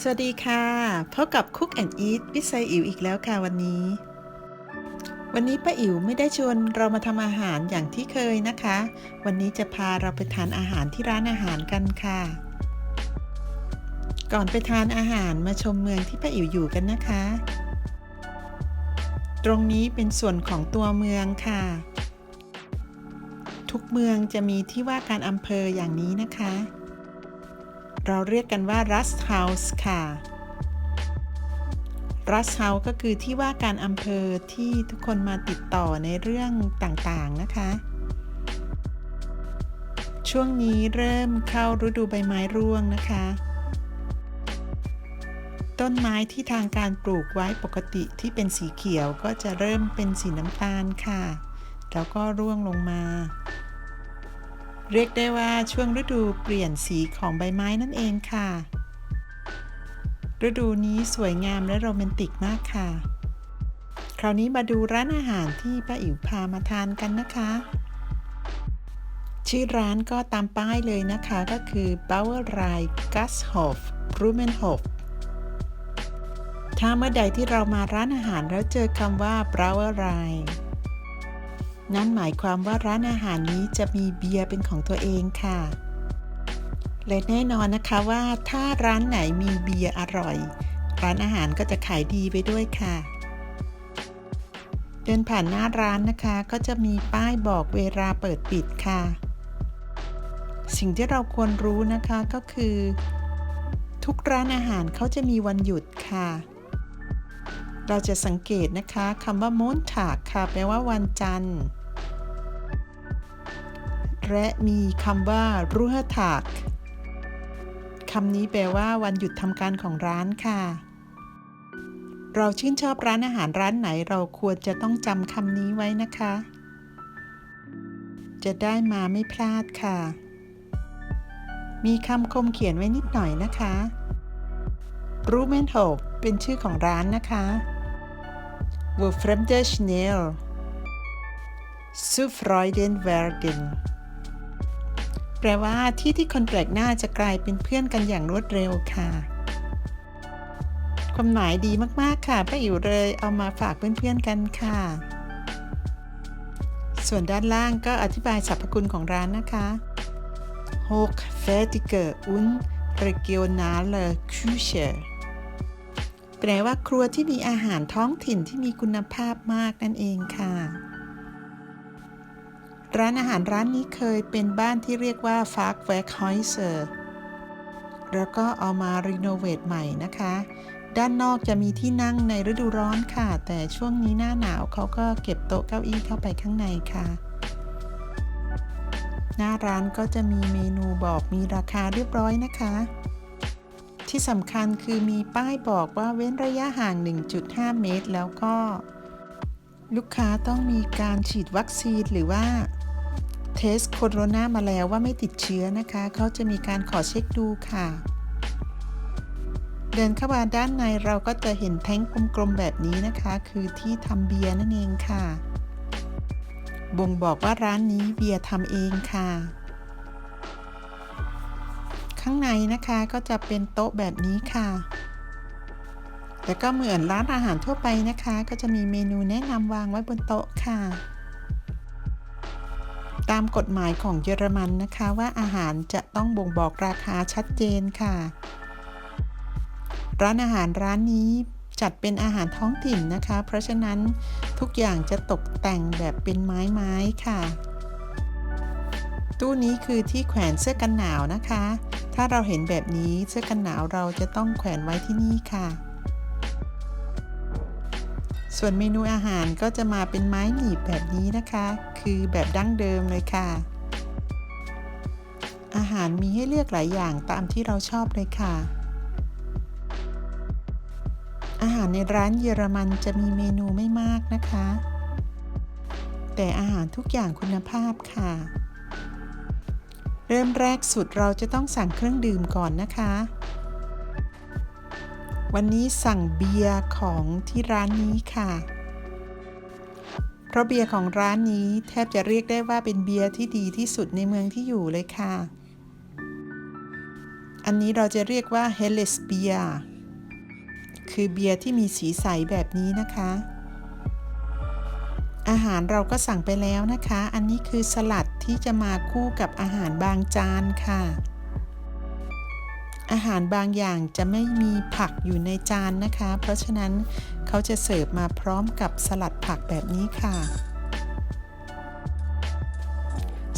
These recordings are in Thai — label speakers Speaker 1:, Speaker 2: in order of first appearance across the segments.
Speaker 1: สวัสดีค่ะพบกับ Cook and Eat วิสัยอิ๋วอีกแล้วค่ะวันนี้ วันนี้ป้าอิ๋วไม่ได้ชวนเรามาทำอาหารอย่างที่เคยนะคะ วันนี้จะพาเราไปทานอาหารที่ร้านอาหารกันค่ะ ก่อนไปทานอาหารมาชมเมืองที่ป้าอิ๋วอยู่กันนะคะ ตรงนี้เป็นส่วนของตัวเมืองค่ะ ทุกเมืองจะมีที่ว่าการอำเภออย่างนี้นะคะ เราเรียกกันว่า Rust House ค่ะ Rust House ก็คือที่ว่าการอำเภอที่ทุกคนมาติดต่อในเรื่องต่างๆนะคะ ช่วงนี้เริ่มเข้าฤดูใบไม้ร่วงนะคะ ต้นไม้ที่ทางการปลูกไว้ปกติที่เป็นสีเขียวก็จะเริ่มเป็นสีน้ำตาลค่ะ แล้วก็ร่วงลงมา เรียกได้ว่าช่วงฤดูเปลี่ยนสีของใบไม้นั่นเองค่ะ ฤดูนี้สวยงามและโรแมนติกมากค่ะ คราวนี้มาดูร้านอาหารที่ป้าอิ๋วพามาทานกันนะคะ ชื่อร้านก็ตามป้ายเลยนะคะก็คือ Bauer r i Gasthof Blumenhof ถ้าเมื่อใดที่เรามาร้านอาหารแล้วเจอคำว่า Brauer r i นั่นหมายความว่าร้านอาหารนี้จะมีเบียร์เป็นของตัวเองค่ะ และแน่นอนนะคะว่าถ้าร้านไหนมีเบียร์อร่อย ร้านอาหารก็จะขายดีไปด้วยค่ะ เดินผ่านหน้าร้านนะคะก็จะมีป้ายบอกเวลาเปิดปิดค่ะ สิ่งที่เราควรรู้นะคะก็คือ ทุกร้านอาหารเขาจะมีวันหยุดค่ะ เราจะสังเกตนะคะคำว่า Montag ค่ะ แปลว่าวันจันทร์ และมีคำว่า Ruhetag คำนี้แปลว่าวันหยุดทำการของร้านค่ะ เราชื่นชอบร้านอาหารร้านไหนเราควรจะต้องจำคำนี้ไว้นะคะ จะได้มาไม่พลาดค่ะ มีคำคมเขียนไว้นิดหน่อยนะคะรูเมนโฮกเป็นชื่อของร้านนะคะ wo fremde schnell zu Freuden werden แปลว่าที่ที่คนแปลกหน้าจะกลายเป็นเพื่อนกันอย่างรวดเร็วค่ะ ความหมายดีมากๆค่ะป้าอิ๋วเลยเอามาฝากเพื่อนๆกันค่ะ ส่วนด้านล่างก็อธิบายสรรพคุณของร้านนะคะ Hochwertige und regionale Küche แปลว่าครัวที่มีอาหารท้องถิ่นที่มีคุณภาพมากนั่นเองค่ะ ร้านอาหารร้านนี้เคยเป็นบ้านที่เรียกว่า f a r k w e r k häu s e r แล้วก็เอามารีโนเวทใหม่นะคะ ด้านนอกจะมีที่นั่งในฤดูร้อนค่ะ แต่ช่วงนี้หน้าหนาวเขาก็เก็บโต๊ะเก้าอี้เข้าไปข้างในค่ะ หน้าร้านก็จะมีเมนูบอกมีราคาเรียบร้อยนะคะ ที่สำคัญคือมีป้ายบอกว่าเว้นระยะห่าง 1.5 เมตร แล้วก็ ลูกค้าต้องมีการฉีดวัคซีนหรือว่าเทสโคโรนามาแล้วว่าไม่ติดเชื้อนะคะ เขาจะมีการขอเช็คดูค่ะ เดินเข้ามาด้านในเราก็จะเห็นแท้งกลมๆแบบนี้นะคะ คือที่ทำเบียร์นั่นเองค่ะ บ่งบอกว่าร้านนี้เบียร์ทำเองค่ะ ข้างในนะคะก็จะเป็นโต๊ะแบบนี้ค่ะ แล้วก็เหมือนร้านอาหารทั่วไปนะคะ ก็จะมีเมนูแนะนำวางไว้บนโต๊ะค่ะ ตามกฎหมายของเยอรมันนะคะว่าอาหารจะต้องบ่งบอกราคาชัดเจนค่ะ ร้านอาหารร้านนี้จัดเป็นอาหารท้องถิ่นนะคะ เพราะฉะนั้นทุกอย่างจะตกแต่งแบบเป็นไม้ไม้ค่ะ ตู้นี้คือที่แขวนเสื้อกันหนาวนะคะ ถ้าเราเห็นแบบนี้เสื้อกันหนาวเราจะต้องแขวนไว้ที่นี่ค่ะ ส่วนเมนูอาหารก็จะมาเป็นไม้หนีบแบบนี้นะคะ คือแบบดั้งเดิมเลยค่ะ อาหารมีให้เลือกหลายอย่างตามที่เราชอบเลยค่ะ อาหารในร้านเยอรมันจะมีเมนูไม่มากนะคะ แต่อาหารทุกอย่างคุณภาพค่ะ เริ่มแรกสุดเราจะต้องสั่งเครื่องดื่มก่อนนะคะ วันนี้สั่งเบียร์ของที่ร้านนี้ค่ะ เพราะเบียร์ของร้านนี้แทบจะเรียกได้ว่าเป็นเบียร์ที่ดีที่สุดในเมืองที่อยู่เลยค่ะ อันนี้เราจะเรียกว่า h e l l e s Beer คือเบียร์ที่มีสีใสแบบนี้นะคะ อาหารเราก็สั่งไปแล้วนะคะ อันนี้คือสลัดที่จะมาคู่กับอาหารบางจานค่ะ อาหารบางอย่างจะไม่มีผักอยู่ในจานนะคะ เพราะฉะนั้นเขาจะเสิร์ฟมาพร้อมกับสลัดผักแบบนี้ค่ะ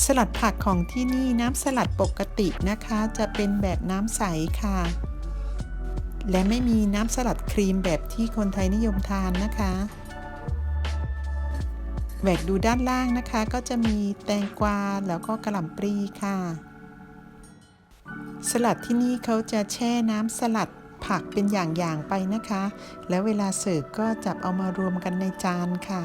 Speaker 1: สลัดผักของที่นี่น้ำสลัดปกตินะคะ จะเป็นแบบน้ำใสค่ะ และไม่มีน้ำสลัดครีมแบบที่คนไทยนิยมทานนะคะ แหวกดูด้านล่างนะคะ ก็จะมีแตงกวาแล้วก็กระหล่ำปลีค่ะ สลัดที่นี่เขาจะแช่น้ำสลัดผักเป็นอย่างๆไปนะคะ แล้วเวลาเสิร์ฟก็จับเอามารวมกันในจานค่ะ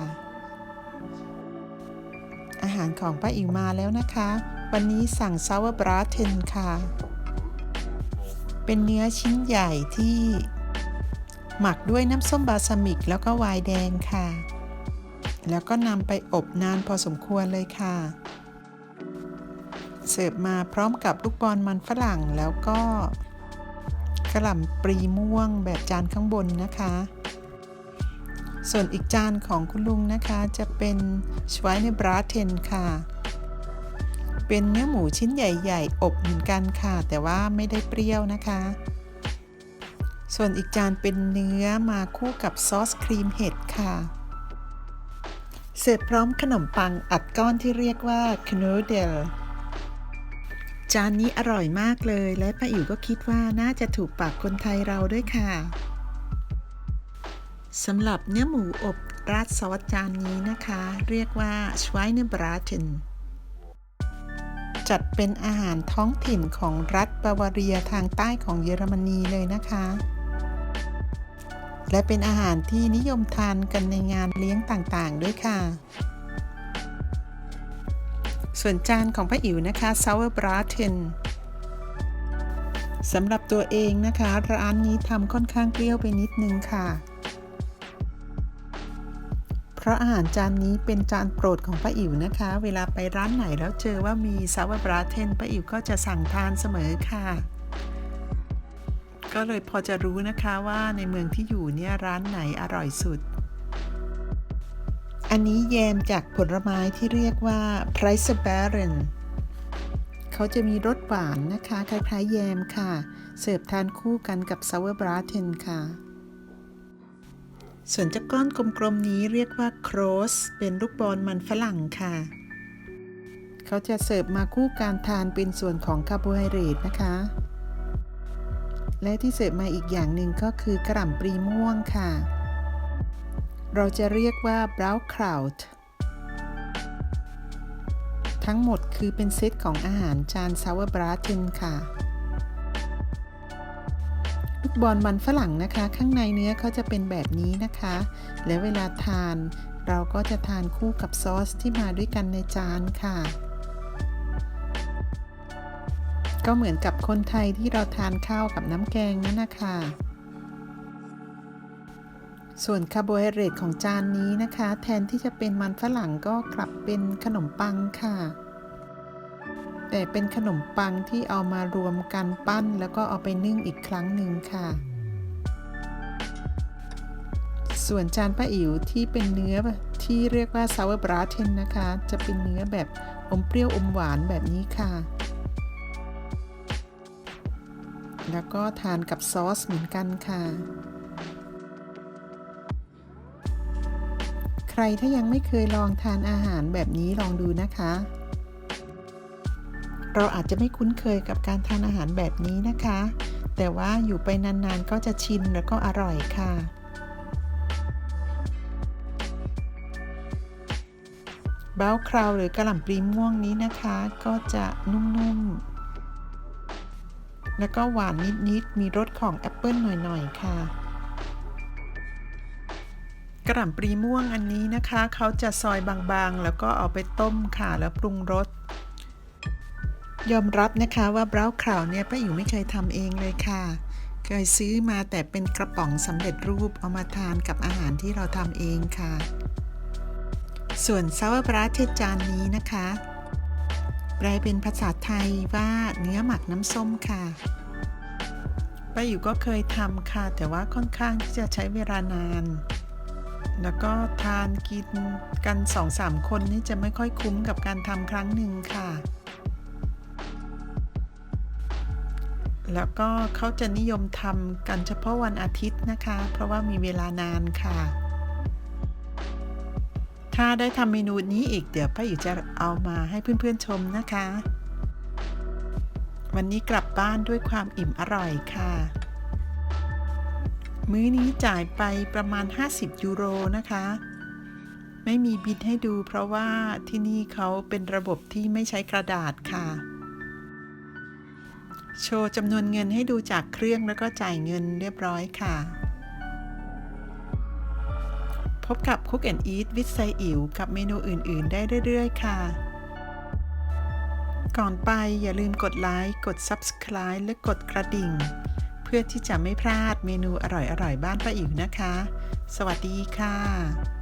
Speaker 1: อาหารของป้าอิ๋วมาแล้วนะคะ วันนี้สั่งซาวบราเทนค่ะ เป็นเนื้อชิ้นใหญ่ที่ หมักด้วยน้ำส้มบาซามิกแล้วก็ไวน์แดงค่ะ แล้วก็นำไปอบนานพอสมควรเลยค่ะ เสิร์ฟมาพร้อมกับลูกบอลมันฝรั่งแล้วก็กระหล่ำปลีม่วงแบบจานข้างบนนะคะ ส่วนอีกจานของคุณลุงนะคะจะเป็นชไวเนบราเทนค่ะ เป็นเนื้อหมูชิ้นใหญ่ ๆ อบเหมือนกันค่ะ แต่ว่าไม่ได้เปรี้ยวนะคะ ส่วนอีกจานเป็นเนื้อมาคู่กับซอสครีมเห็ดค่ะ เสร็จพร้อมขนมปังอัดก้อนที่เรียกว่าคนูเดลจานนี้อร่อยมากเลย และป้าอิ๋วก็คิดว่าน่าจะถูกปากคนไทยเราด้วยค่ะสำหรับเนื้อหมูอบราดซอสจานนี้นะคะ เรียกว่า Schweinebraten จัดเป็นอาหารท้องถิ่นของรัฐบาวาเรียทางใต้ของเยอรมนีเลยนะคะ และเป็นอาหารที่นิยมทานกันในงานเลี้ยงต่างๆ ด้วยค่ะ ส่วนจานของป้าอิ๋วนะคะ Sauerbraten สำหรับตัวเองนะคะ ร้านนี้ทำค่อนข้างเปรี้ยวไปนิดนึงค่ะ เพราะอาหารจานนี้เป็นจานโปรดของป้าอิ๋วนะคะ เวลาไปร้านไหนแล้วเจอว่ามีซาวบราเทนป้าอิ๋วก็จะสั่งทานเสมอค่ะ ก็เลยพอจะรู้นะคะว่าในเมืองที่อยู่เนี่ยร้านไหนอร่อยสุด อันนี้แยมจากผลไม้ที่เรียกว่า p r i c e b a r o n เขาจะมีรสหวานนะคะ คล้ายๆ แยมค่ะ เสิร์ฟทานคู่กันกับ sour braten ค่ะ ส่วนเจ้าก้อนกลมๆนี้เรียกว่า c r o s s เป็นลูกบอลมันฝรั่งค่ะ เขาจะเสิร์ฟมาคู่การทานเป็นส่วนของคาร์โบไฮเดรตนะคะ และที่เสิร์ฟมาอีกอย่างหนึ่งก็คือกระหล่ำปลีม่วงค่ะ เราจะเรียกว่า b r a u k r a u t ทั้งหมดคือเป็นเซตของอาหารจานซาวบราเทนค่ะ ลูกบอลมันฝรั่งนะคะ ข้างในเนื้อเขาจะเป็นแบบนี้นะคะ และเวลาทานเราก็จะทานคู่กับซอสที่มาด้วยกันในจานค่ะ ก็เหมือนกับคนไทยที่เราทานข้าวกับน้ำแกงนั่นนะคะ ส่วนคาร์โบไฮเดรตของจานนี้นะคะ แทนที่จะเป็นมันฝรั่งก็กลับเป็นขนมปังค่ะ แต่เป็นขนมปังที่เอามารวมกันปั้น แล้วก็เอาไปนึ่งอีกครั้งหนึ่งค่ะ ส่วนจานป้าอิ๋วที่เป็นเนื้อที่เรียกว่า sour braten นะคะ จะเป็นเนื้อแบบอมเปรี้ยวอมหวานแบบนี้ค่ะ แล้วก็ทานกับซอสเหมือนกันค่ะ ใครถ้ายังไม่เคยลองทานอาหารแบบนี้ลองดูนะคะ เราอาจจะไม่คุ้นเคยกับการทานอาหารแบบนี้นะคะ แต่ว่าอยู่ไปนานๆก็จะชินแล้วก็อร่อยค่ะบ้าคราวหรือกระหล่ำปลีม่วงนี้นะคะ ก็จะนุ่มๆ แล้วก็หวานนิดๆ มีรสของแอปเปิลหน่อยๆ ค่ะ กระหล่ำปลีม่วงอันนี้นะคะ เขาจะซอยบางๆ แล้วก็เอาไปต้มค่ะ แล้วปรุงรส ยอมรับนะคะว่าบราวน์คราวเนี่ยป้าอยู่ไม่เคยทำเองเลยค่ะ เคยซื้อมาแต่เป็นกระป๋องสำเร็จรูปเอามาทานกับอาหารที่เราทำเองค่ะ ส่วนซาวบราเทจานนี้นะคะ แปลเป็นภาษาไทยว่าเนื้อหมักน้ำส้มค่ะป้าอิ๋วก็เคยทำค่ะ แต่ว่าค่อนข้างที่จะใช้เวลานาน แล้วก็ทานกินกันสองสามคนนี่จะไม่ค่อยคุ้มกับการทำครั้งหนึ่งค่ะ แล้วก็เขาจะนิยมทำกันเฉพาะวันอาทิตย์นะคะ เพราะว่ามีเวลานานค่ะ ถ้าได้ทำเมนูนี้อีกเดี๋ยวป้าอิ๋วจะเอามาให้เพื่อนๆชมนะคะ วันนี้กลับบ้านด้วยความอิ่มอร่อยค่ะ มื้อนี้จ่ายไปประมาณ 50 ยูโรนะคะ ไม่มีบินให้ดูเพราะว่าที่นี่เขาเป็นระบบที่ไม่ใช้กระดาษค่ะ โชว์จำนวนเงินให้ดูจากเครื่องแล้วก็จ่ายเงินเรียบร้อยค่ะ บกับ Cook and Eat with ไซอิ๋วกับเมนูอื่น ๆ ได้เรื่อย ๆ ค่ะ ก่อนไปอย่าลืมกดไลค์ กด Subscribe และกดกระดิ่ง เพื่อที่จะไม่พลาดเมนูอร่อย ๆ บ้านป้าอิ๋วนะคะ สวัสดีค่ะ